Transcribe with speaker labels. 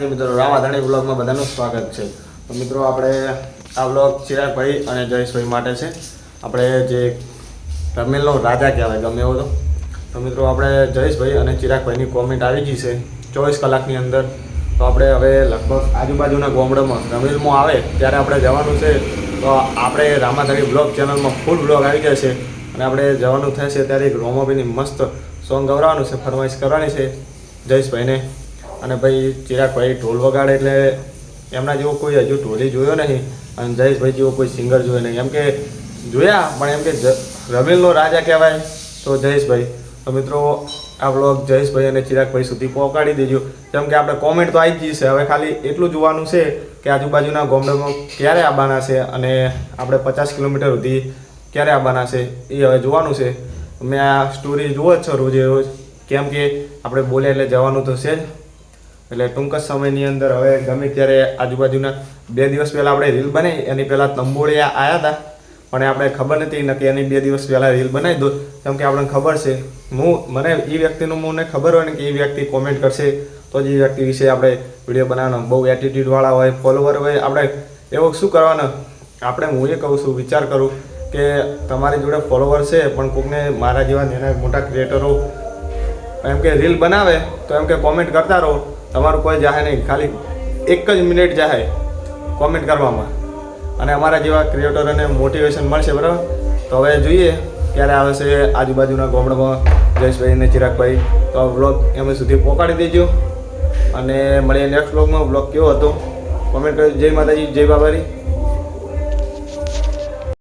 Speaker 1: મિત્રો રામાધાણી બ્લોગમાં બધાનું સ્વાગત છે. તો મિત્રો, આપણે આ બ્લોગ ચિરાગભાઈ અને જયેશભાઈ માટે છે. આપણે જે રમેલનો રાજા કહેવાય, ગમે એવો તો. તો મિત્રો, આપણે જયેશભાઈ અને ચિરાગભાઈની કોમેન્ટ આવી ગઈ છે ચોવીસ કલાકની અંદર. તો આપણે હવે લગભગ આજુબાજુના ગામડામાં રમેલમાં આવે ત્યારે આપણે જવાનું છે. તો આપણે રામાધાણી બ્લોગ ચેનલમાં ફૂલ બ્લોગ આવી ગયા છે. અને આપણે જવાનું થશે ત્યારે એક રોમાબીની મસ્ત સોંગ ગવરાવાનું છે, ફરમાઈશ કરવાની છે. જયેશભાઈને અને ભાઈ ચિરાગભાઈ ઢોલ વગાડે એટલે એમના જેવો કોઈ હજુ ઢોલી જોયો નહીં અને જયેશભાઈ જેવો કોઈ સિંગર જોયો નહીં. એમ કે જોયા, પણ એમ કે રમેલનો રાજા કહેવાય તો જયેશભાઈ. તો મિત્રો, આ બ્લોગ જયેશભાઈ અને ચિરાગભાઈ સુધી પહોંચાડી દેજો. કેમ કે આપણે કોમેન્ટ તો આવી જ છે હવે ખાલી એટલું જોવાનું છે કે આજુબાજુના ગામડામાં ક્યારે આવવાના છે અને આપણે પચાસ કિલોમીટર સુધી ક્યારે આવવાના છે એ હવે જોવાનું છે. મેં આ સ્ટોરી જુઓ જ છો રોજે રોજ. કેમ કે આપણે બોલે એટલે જવાનું તો છે જ. એટલે ટૂંક સમયની અંદર હવે ગમે ત્યારે આજુબાજુના બે દિવસ પહેલાં આપણે રીલ બનાવી, એની પહેલાં તંબોળિયા આવ્યા હતા. પણ આપણે ખબર નથી નક્કી એની બે દિવસ પહેલાં રીલ બનાવી દો. કેમ કે આપણને ખબર છે. હું, મને એ વ્યક્તિનું મને ખબર હોય ને કે એ વ્યક્તિ કોમેન્ટ કરશે, તો જ એ વ્યક્તિ વિશે આપણે વીડિયો બનાવવાનો. બહુ એટીટ્યૂડવાળા હોય ફોલોવર હોય, આપણે એવો શું કરવાનું? આપણે, હું એ કહું છું, વિચાર કરું કે તમારી જોડે ફોલોવર છે, પણ કોકને મારા જેવા નાના મોટા ક્રિએટરો એમ કે રીલ બનાવે, તો એમ કે કોમેન્ટ કરતા રહો. તમારું કોઈ જાહે નહીં, ખાલી એક જ મિનિટ જાહે કોમેન્ટ કરવામાં. અને અમારા જેવા ક્રિએટરોને મોટિવેશન મળશે, બરાબર? તો હવે જોઈએ ક્યારે આવે છે આજુબાજુના ગામડામાં જયેશભાઈ અને ચિરાગભાઈ. તો વ્લોગ એમ સુધી પહોંચાડી દેજો. અને મળીએ નેક્સ્ટ વ્લોગમાં વ્લોગ કેવો હતો? કોમેન્ટ કરજો. જય માતાજી, જય બાબારી.